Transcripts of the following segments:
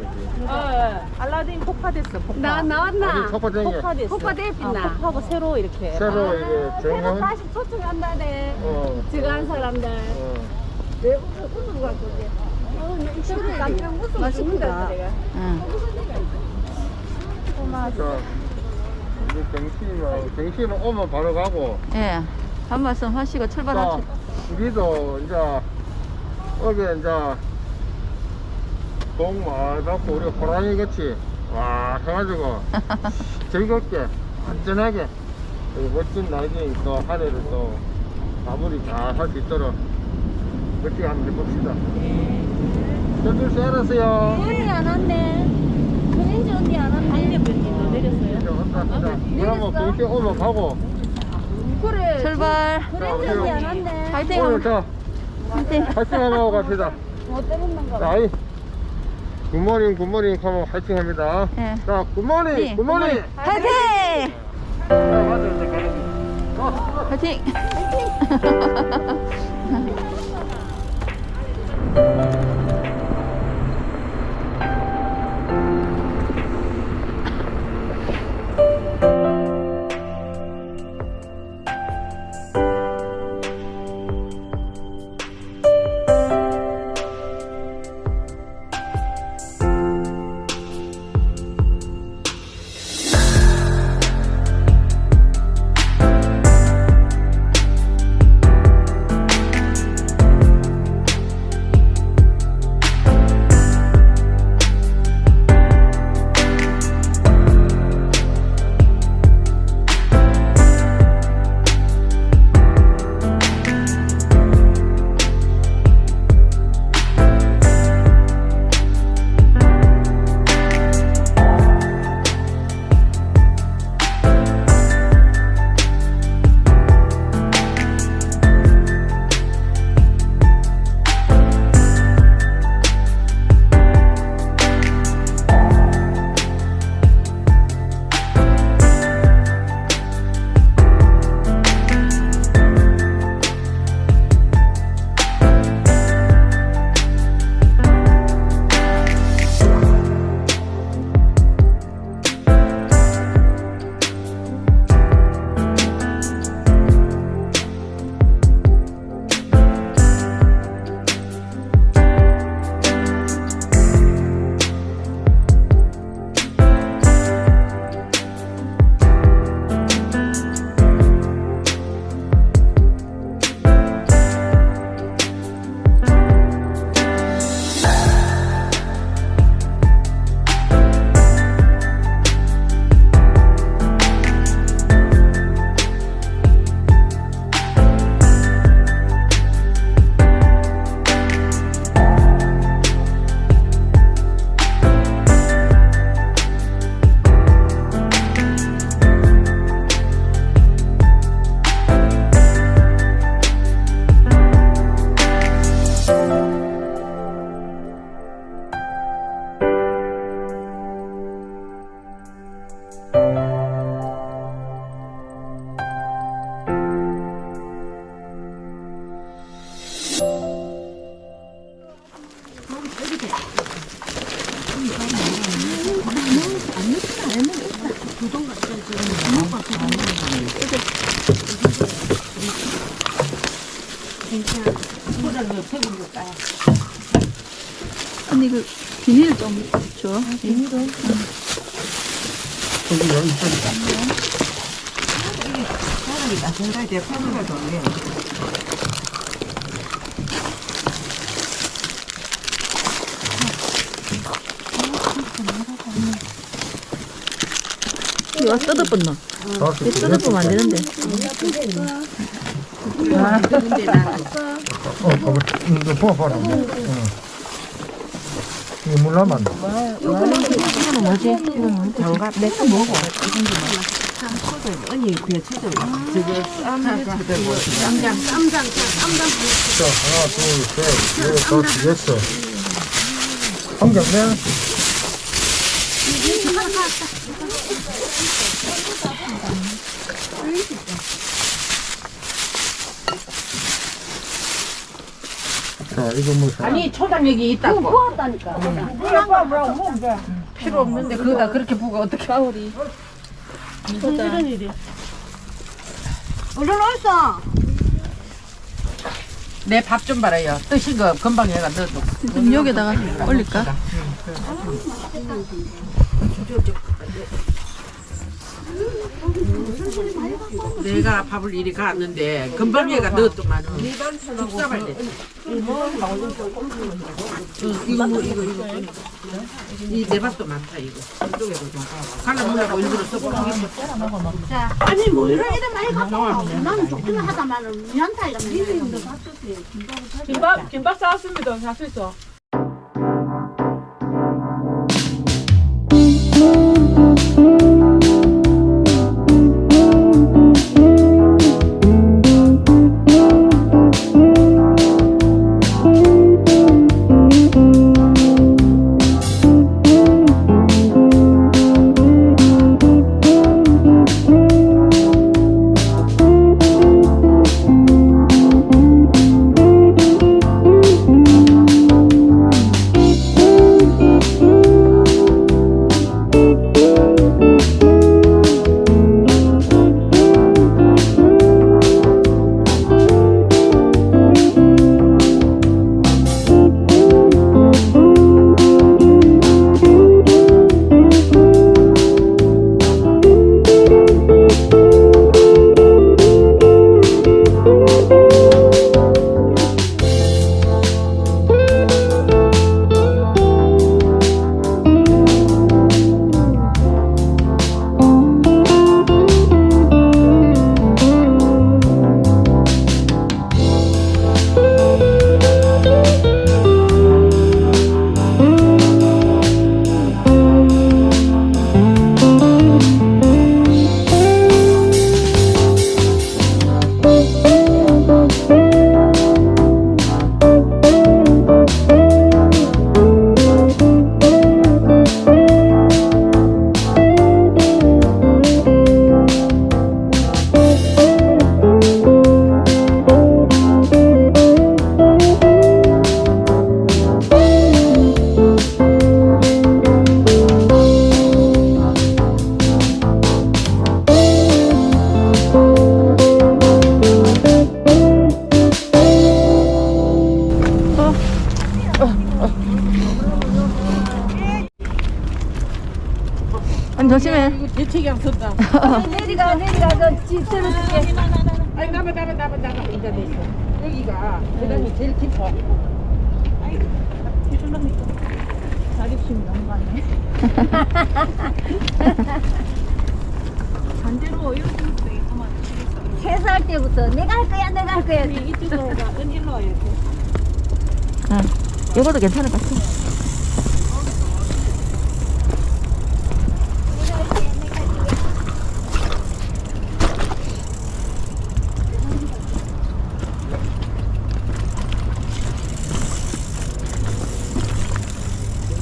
그지. 어, 알라딘 폭파됐어. 폭파. 나 나왔나? 석화쟁이 폭파됐어. 폭파 됐나? 어, 폭파하고 새로 이렇게. 새로 이게 내가 정형. 다시 초청한다네. 어. 한 사람들. 어. 왜 웃어 웃어 갖고 이제. 어, 이 친구 남편 웃어 죽는다 내가. 자, 이제 경치만 경치만 오면 바로 가고. 예. 한 말씀 하시고 자, 출발하시. 우리도 이제 어제 이제 동 많이 받고 우리 호랑이 같이 와 해가지고 즐겁게 안전하게 이 멋진 날개 또 하늘을 또 마무리 잘 할 수 있도록 멋지게 한번 해봅시다. 저줄 알았어요. 언니 안 왔네. 그린지 언니 안 왔네. 한대변님도 내렸어요. 이제 온다, 자, 그러면 경치 오면 가고. 그래. 출발. 자, 그린지 언니 안 왔네. 파이팅. 오늘 자 파이팅. 한번 하고 갑시다. 뭐 때문인가 자, 이 굿모닝 굿모닝 하면 화이팅 합니다. 예. 자, 굿모닝 네, 굿모닝. 가야지. 어. 파이팅. 비닐 좀 줘. 저기 여기 있어. 이거 뜯어본 너. 다섯 이거 뜯어보면 안 되는데. 어, 봐봐. 이거 봐봐 남았네. 이거는 뭐지? 장갑 내거 먹어. 언니 쳐줘. 저거 쌈을 쳐들고. 쌈장 쌈장 쌈장. 자, 하나, 둘, 셋, 넷, 다섯, 여섯. 한겹네 자, 이거 뭐 사. 아니 초당 여기 있다고 부었다니까. 필요 없는데 그거다 그렇게 부가 어떻게 가오리. 얼른 올서. 내밥 좀 봐라요 뜨신 거 금방 얘가 넣어도 좀 여기다가 올릴까? 내가 밥을 이리 갔는데 금방 얘가 넣었더만 죽사발 돼. 이거 뭐 이거 이거 이내 밥도 많다 이거. 이쪽에도 좀 갈라놓으라고 일부러 써보라고. 아니 뭐 이런 이런 많이 갖고 나는 좋기는 하다마는 미안타 이거. 김밥 김밥 싸왔습니다. 자수 있 조심해. 대책이랑 섰다 내리가 내리가 그집 들어줄게. 아니 나봐 나봐 나봐 나봐 이제 됐어 여기가 계단이 제일 깊어 자립심 너무 많네. 반대로 이렇게 하면 세살 때부터 내가 할 거야 내가 할 거야. 이쪽으로 가. 은일로 이렇게. 응. 이것도 괜찮을 것 같아.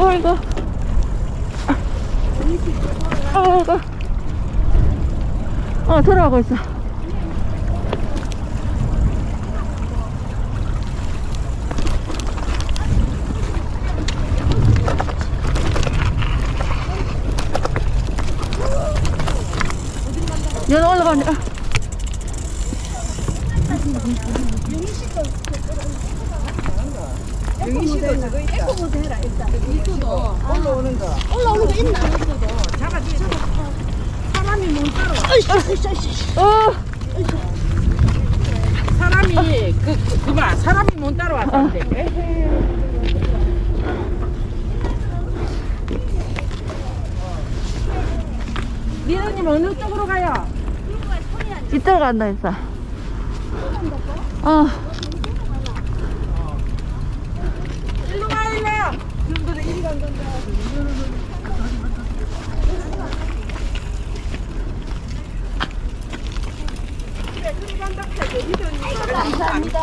어 이거. 어 이거. 어 들어가고 있어. 연 올라가네. 아. 올라오는 거 있나? 사람이 못따 사람이 그, 그 그만 사람이 못 따라왔던데. 리더님 어느 쪽으로 가요? 이쪽으로 간다 했어. 어. 일로 가 일로. 그런데 이리 간다. 감사합니다.